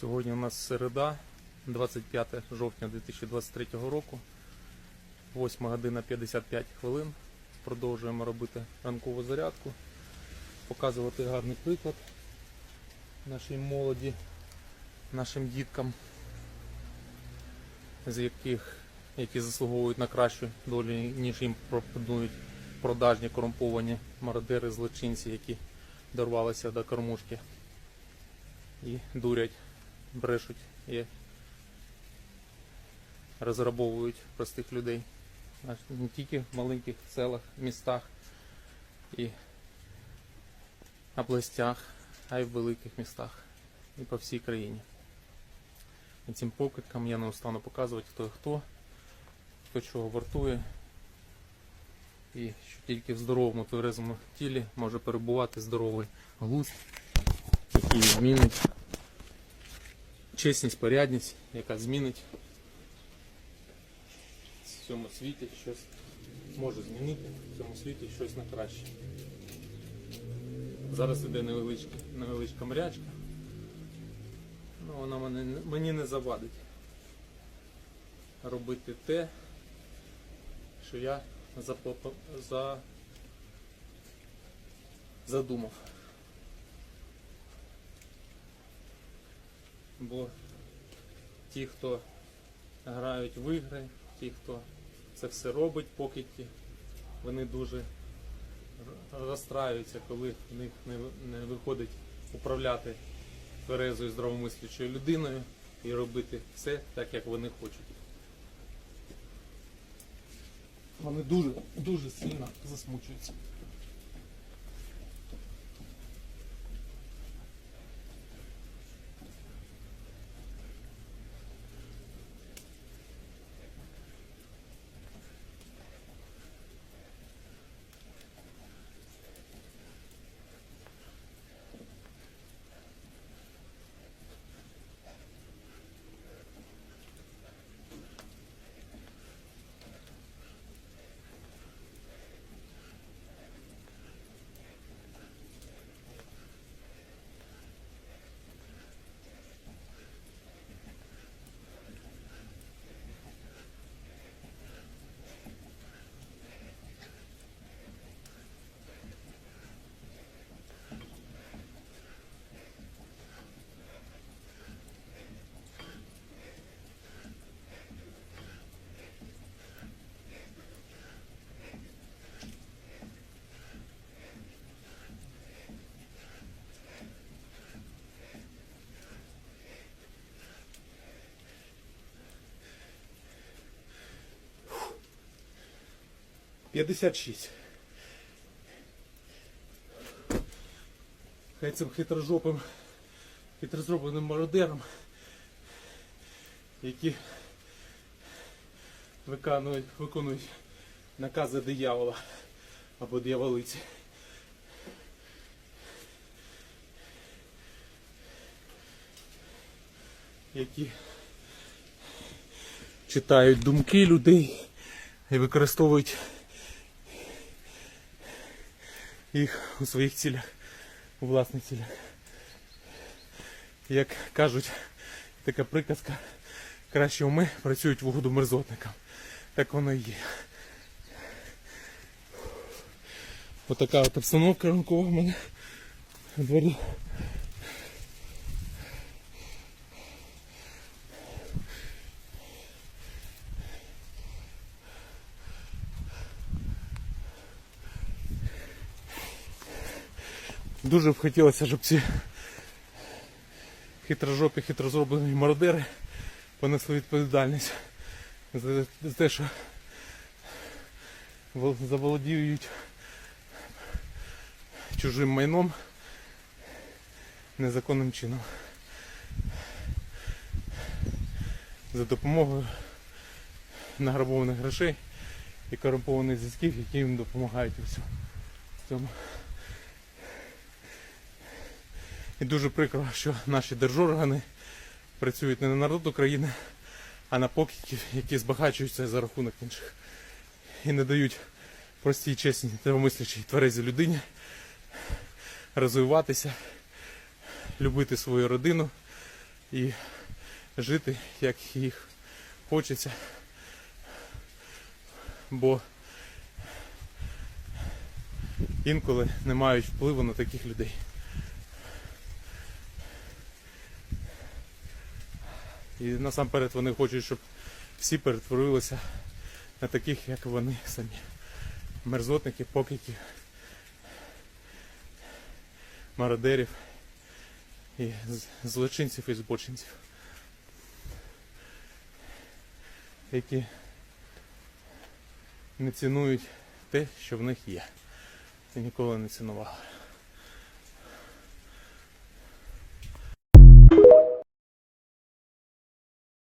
Сьогодні у нас середа, 25 жовтня 2023 року, 8 година 55 хвилин. Продовжуємо робити ранкову зарядку, показувати гарний приклад нашій молоді, нашим діткам, з яких які заслуговують на кращу долю, ніж їм пропонують продажні корумповані мародери, злочинці, які дорвалися до кормушки і дурять, брешуть і розграбовують простих людей. Не тільки в маленьких селах, містах і областях, а й в великих містах і по всій країні. І цим покидкам я не устану показувати, хто є хто, хто чого вартує. І що тільки в здоровому тверезому тілі може перебувати здоровий глузд, який змінить чесність, порядність, яка змінить в цьому світі щось може змінити в цьому світі щось на краще. Зараз іде невеличка, невеличка мрячка. Ну, вона мене, мені не завадить робити те, що я запропо- за... задумав. Бо ті, хто грають в ігри, ті, хто це все робить, покидьки, вони дуже розстраюються, коли в них не виходить управляти тверезою здравомислячою людиною і робити все так, як вони хочуть. Вони дуже, дуже сильно засмучуються. П'ятдесят шість. Хай цим хитрожопим, хитрозробленим мародерам, які виконують, виконують накази диявола або дияволиці. Які читають думки людей і використовують їх у своїх цілях, у власних цілях. Як кажуть, така приказка, краще уми працюють в угоду мерзотникам. Так воно і є. Отака от обстановка ранкова в мене у Дуже б хотілося, щоб ці хитрожопі, хитрозроблені мародери понесли відповідальність за, те, що заволодіють чужим майном незаконним чином. За допомогою награбованих грошей і корумпованих зв'язків, які їм допомагають у цьому- в цьому. І дуже прикро, що наші держоргани працюють не на народ України, а на покидьків, які збагачуються за рахунок інших. І не дають простій, чесній, здравомислячій тверезій людині розвиватися, любити свою родину, і жити, як їх хочеться. Бо інколи не мають впливу на таких людей. І насамперед вони хочуть, щоб всі перетворилися на таких, як вони самі. Мерзотники, покидьків, мародерів і злочинців і збочинців, які не цінують те, що в них є. І ніколи не цінували.